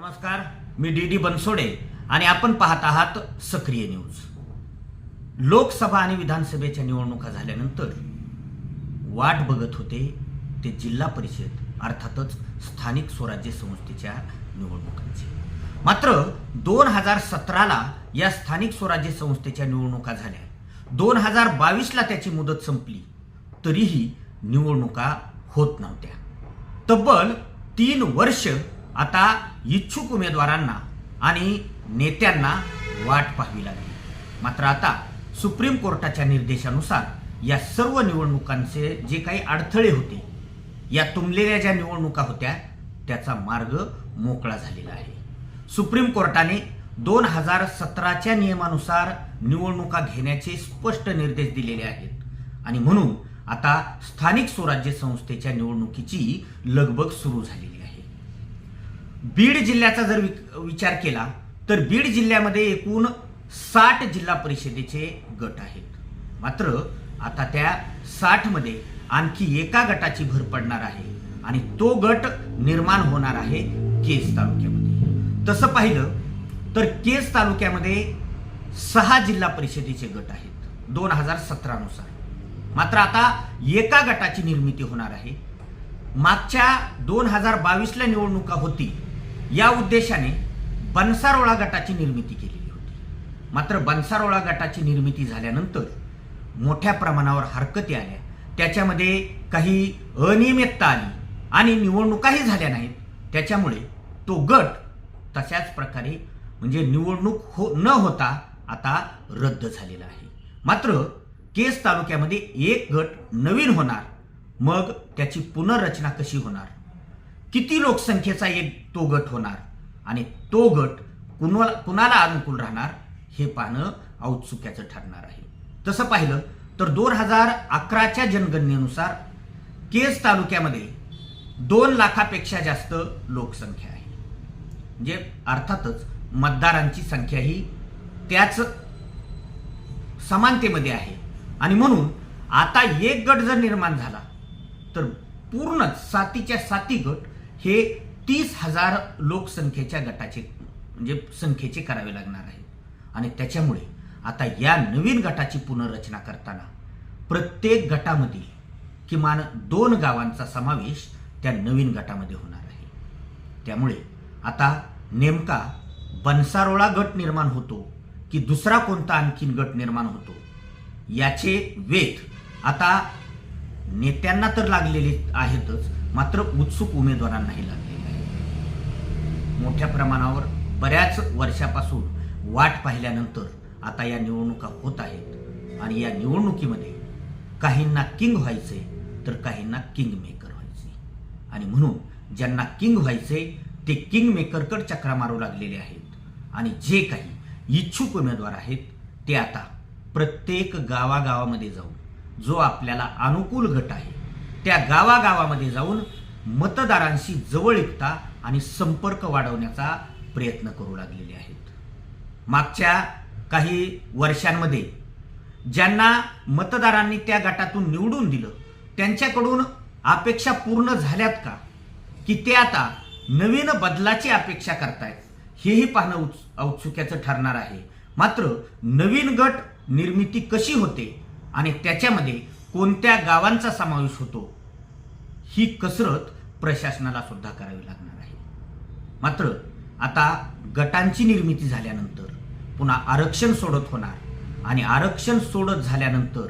नमस्कार मी D D Bansode आणि आपण पाहत आहात सक्रिय न्यूज. लोकसभा आणि विधानसभेच्या निवडणुका झाल्यानंतर वाट बघत होते ते जिल्हा परिषद अर्थातच स्थानिक स्वराज्य संस्थेच्या निवडणुकांची. मात्र दोन हजार सतराला या स्थानिक स्वराज्य संस्थेच्या निवडणुका झाल्या. दोन हजार बावीसला त्याची मुदत संपली. तरीही निवडणुका होत नव्हत्या. तब्बल तीन वर्ष आता इच्छुक उमेदवारांना आणि नेत्यांना वाट पाहावी लागली. मात्र आता सुप्रीम कोर्टाच्या निर्देशानुसार या सर्व निवडणुकांचे जे काही अडथळे होते या तुंबलेल्या ज्या निवडणुका होत्या त्याचा मार्ग मोकळा झालेला आहे. सुप्रीम कोर्टाने दोन हजार सतराच्या नियमानुसार निवडणुका घेण्याचे स्पष्ट निर्देश दिलेले आहेत. आणि म्हणून आता स्थानिक स्वराज्य संस्थेच्या निवडणुकीची लगबग सुरू झाली. आहे बीड जिल्ह्याचा जर वि- विचार केला तर बीड जिल्ह्यामध्ये एकूण साठ जिल्हा परिषदेचे गट आहेत. मात्र आता त्या साठमध्ये आणखी एका गटाची भर पडणार आहे आणि तो गट निर्माण होणार आहे केस तालुक्यामध्ये. तसं पाहिलं तर केस तालुक्यामध्ये सहा जिल्हा परिषदेचे गट आहेत दोन हजार सतरानुसार मात्र आता एका गटाची निर्मिती होणार आहे. मागच्या दोन हजार बावीसला निवडणुका होती या उद्देशाने बनसारोळा गटाची निर्मिती केलेली होती. मात्र बनसारोळा गटाची निर्मिती झाल्यानंतर मोठ्या प्रमाणावर हरकती आल्या. त्याच्यामध्ये काही अनियमितता आली आणि निवडणुकाही झाल्या नाहीत. त्याच्यामुळे तो गट तशाच प्रकारे म्हणजे निवडणूक हो न होता आता रद्द झालेला आहे. मात्र केस तालुक्यामध्ये एक गट नवीन होणार. मग त्याची पुनर्रचना कशी होणार? किती लोकसंख्येचा एक तो गट होणार? आणि तो गट कुणाला कुणाला अनुकूल राहणार? हे पाहणं औत्सुक्याचं ठरणार आहे. तसं पाहिलं तर दोन हजार अकराच्या जनगणनेनुसार केस तालुक्यामध्ये दोन लाखापेक्षा जास्त लोकसंख्या आहे. म्हणजे अर्थातच मतदारांची संख्या ही त्याच समानतेमध्ये आहे. आणि म्हणून आता एक गट जर निर्माण झाला तर पूर्णच सातीच्या साती गट हे तीस हजार लोकसंख्येच्या गटाचे म्हणजे संख्येचे करावे लागणार आहे. आणि त्याच्यामुळे आता या नवीन गटाची पुनर्रचना करताना प्रत्येक गटामध्ये किमान दोन गावांचा समावेश त्या नवीन गटामध्ये होणार आहे. त्यामुळे आता नेमका बनसारोळा गट निर्माण होतो की दुसरा कोणता आणखीन गट निर्माण होतो याचे वेध आता नेत्यांना तर लागलेले आहेतच मात्र उत्सुक उमेदवारांनाही लागलेले आहे मोठ्या प्रमाणावर बऱ्याच वर्षापासून वाट पाहिल्यानंतर आता या निवडणुका होत आहेत आणि या निवडणुकीमध्ये काहींना किंग व्हायचे तर काहींना किंग मेकर व्हायचे. आणि म्हणून ज्यांना किंग व्हायचे ते किंग मेकरकड चक्रा मारू लागलेले आहेत. आणि जे काही इच्छुक उमेदवार आहेत ते आता प्रत्येक गावागावामध्ये जाऊन जो आपल्याला अनुकूल गट आहे त्या गावागावामध्ये जाऊन मतदारांशी जवळीकता आणि संपर्क वाढवण्याचा प्रयत्न करू लागलेले आहेत. मागच्या काही वर्षांमध्ये ज्यांना मतदारांनी त्या गटातून निवडून दिलं त्यांच्याकडून अपेक्षा पूर्ण झाल्यात का? की ते आता नवीन बदलाची अपेक्षा करतायत हेही पाहणं औत्स- औत्सुक्याचं ठरणार आहे. मात्र नवीन गट निर्मिती कशी होते आणि त्याच्यामध्ये कोणत्या गावांचा समावेश होतो? ही कसरत प्रशासनाला सुद्धा करावी लागणार आहे. मात्र आता गटांची निर्मिती झाल्यानंतर पुन्हा आरक्षण सोडत होणार आणि आरक्षण सोडत झाल्यानंतर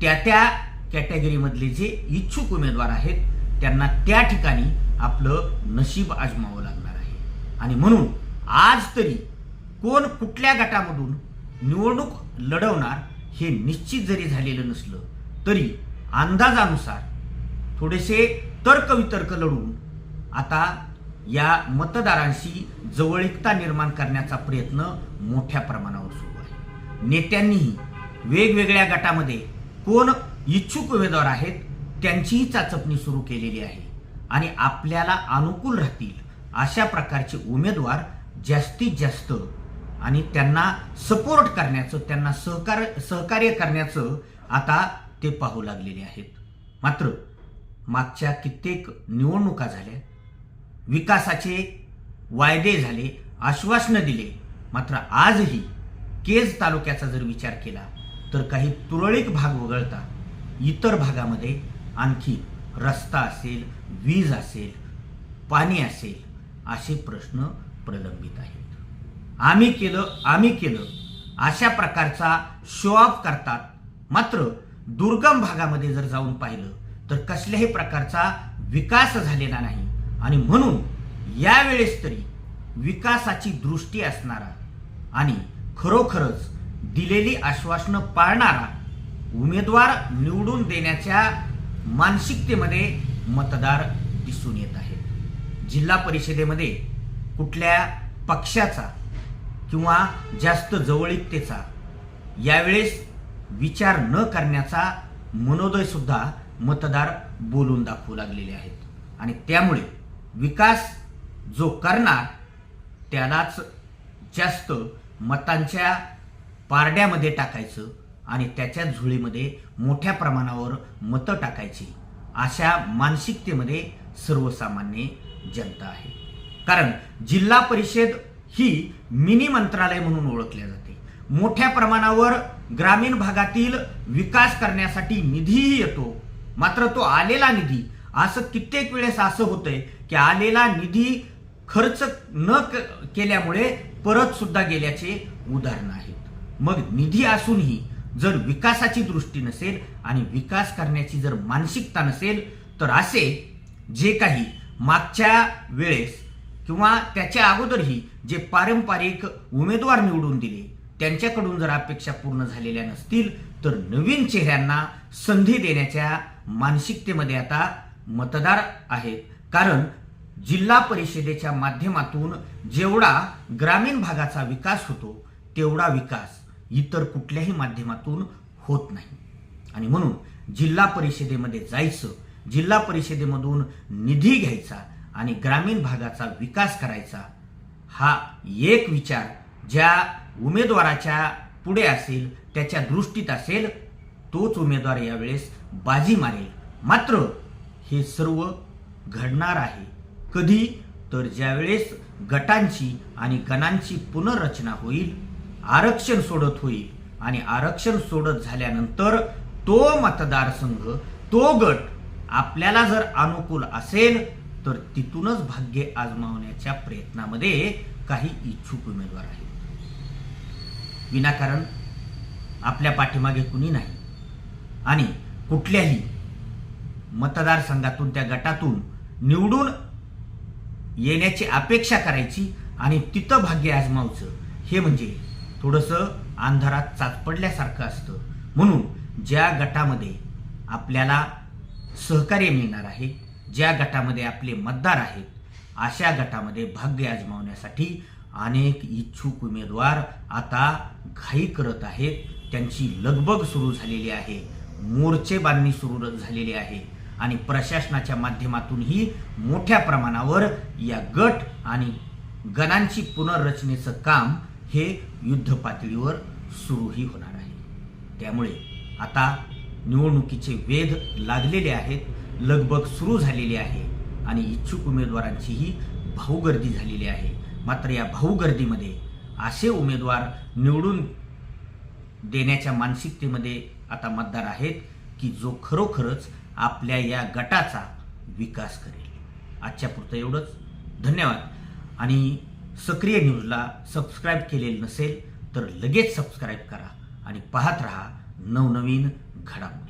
त्या त्या कॅटेगरीमधले जे इच्छुक उमेदवार आहेत त्यांना त्या ठिकाणी आपलं नशीब आजमावं लागणार आहे. आणि म्हणून आज तरी कोण कुठल्या गटामधून निवडणूक लढवणार हे निश्चित जरी झालेलं नसलं तरी अंदाजानुसार थोडेसे तर्कवितर्क लढून आता या मतदारांशी जवळीकता निर्माण करण्याचा प्रयत्न मोठ्या प्रमाणावर सुरू आहे. नेत्यांनीही वेगवेगळ्या गटामध्ये कोण इच्छुक उमेदवार आहेत त्यांचीही चाचपणी सुरू केलेली आहे आणि आपल्याला अनुकूल राहतील अशा प्रकारचे उमेदवार जास्तीत जास्त आणि त्यांना सपोर्ट करण्याचं त्यांना सहकार सहकार्य करण्याचं आता ते पाहू लागलेले आहेत. मात्र मागच्या कित्येक निवडणुका झाल्या. विकासाचे वायदे झाले आश्वासनं दिले. मात्र आजही केज तालुक्याचा जर विचार केला तर काही तुरळक भाग वगळता इतर भागामध्ये आणखी रस्ता असेल वीज असेल पाणी असेल असे प्रश्न प्रलंबित आहेत. आम्ही केलं आम्ही केलं अशा प्रकारचा शो ऑफ करतात. मात्र दुर्गम भागामध्ये जर जाऊन पाहिलं तर कसल्याही प्रकारचा विकास झालेला नाही. आणि म्हणून यावेळेस तरी विकासाची दृष्टी असणारा आणि खरोखरच दिलेली आश्वासनं पाळणारा उमेदवार निवडून देण्याच्या मानसिकतेमध्ये मतदार दिसून येत आहेत. जिल्हा परिषदेमध्ये कुठल्या पक्षाचा किंवा जास्त जवळीकतेचा यावेळेस विचार न करण्याचा मनोदय सुद्धा मतदार बोलून दाखवू लागलेले आहेत. आणि त्यामुळे विकास जो करणार त्यालाच जास्त मतांच्या पारड्यामध्ये टाकायचं आणि त्याच्या झुळीमध्ये मोठ्या प्रमाणावर मतं टाकायची अशा मानसिकतेमध्ये सर्वसामान्य जनता आहे. कारण जिल्हा परिषद ही मिनी मंत्रालय म्हणून ओळखल्या जाते. मोठ्या प्रमाणावर ग्रामीण भागातील विकास करण्यासाठी निधीही येतो. मात्र तो आलेला निधी असं कित्येक वेळेस असं होतंय की आलेला निधी खर्च न क- केल्यामुळे परत सुद्धा गेल्याचे उदाहरण आहेत. मग निधी असूनही जर विकासाची दृष्टी नसेल आणि विकास करण्याची जर मानसिकता नसेल तर असे जे काही मागच्या वेळेस किंवा त्याच्या अगोदरही जे पारंपरिक उमेदवार निवडून दिले त्यांच्याकडून जर अपेक्षा पूर्ण झालेल्या नसतील तर नवीन चेहऱ्यांना संधी देण्याच्या मानसिकतेमध्ये आता मतदार आहेत. कारण जिल्हा परिषदेच्या माध्यमातून जेवढा ग्रामीण भागाचा विकास होतो तेवढा विकास इतर कुठल्याही माध्यमातून होत नाही. आणि म्हणून जिल्हा परिषदेमध्ये जायचं जिल्हा परिषदेमधून निधी घ्यायचा आणि ग्रामीण भागाचा विकास करायचा हा एक विचार ज्या उमेदवाराच्या पुढे असेल त्याच्या दृष्टीत असेल तोच उमेदवार यावेळेस बाजी मारेल. मात्र हे सर्व घडणार आहे. कधी? तर ज्यावेळेस गटांची आणि गणांची पुनर्रचना होईल आरक्षण सोडत होईल आणि आरक्षण सोडत झाल्यानंतर तो मतदारसंघ तो गट आपल्याला जर अनुकूल असेल तर तिथूनच भाग्य आजमावण्याच्या प्रयत्नामध्ये काही इच्छुक उमेदवार आहेत. विनाकारण आपल्या पाठीमागे कुणी नाही. आणि कुठल्याही मतदारसंघातून त्या गटातून निवडून येण्याची अपेक्षा करायची आणि तिथं भाग्य आजमावचं हे म्हणजे थोडंसं अंधारात चाच पडल्यासारखं असतं. म्हणून ज्या गटामध्ये आपल्याला सहकार्य मिळणार आहे ज्या गटामध्ये आपले मतदार आहेत अशा गटामध्ये भाग्य आजमावण्यासाठी अनेक इच्छुक उमेदवार आता घाई करत आहेत. त्यांची लगबग सुरू झालेली आहे. मोर्चे बांधणी सुरू झालेली आहे. आणि प्रशासनाच्या माध्यमातूनही मोठ्या प्रमाणावर या गट आणि गणांची पुनर्रचनेचं काम हे युद्ध पातळीवर सुरूही होणार आहे. त्यामुळे आता निवडणुकीचे वेध लागलेले आहेत लगबग सुरू झालेली आहे आणि इच्छुक उमेदवारांचीही भाऊगर्दी झालेली आहे. मात्र या भाऊगर्दीमध्ये असे उमेदवार निवडून देण्याच्या मानसिकतेमध्ये आता मतदार आहेत की जो खरोखरच आपल्या या गटाचा विकास करेल. आजच्या पुरतं एवढंच. धन्यवाद. आणि सक्रिय न्यूजला सबस्क्राईब केलेलं नसेल तर लगेच सबस्क्राईब करा आणि पाहत रहा नवनवीन घडामोडी.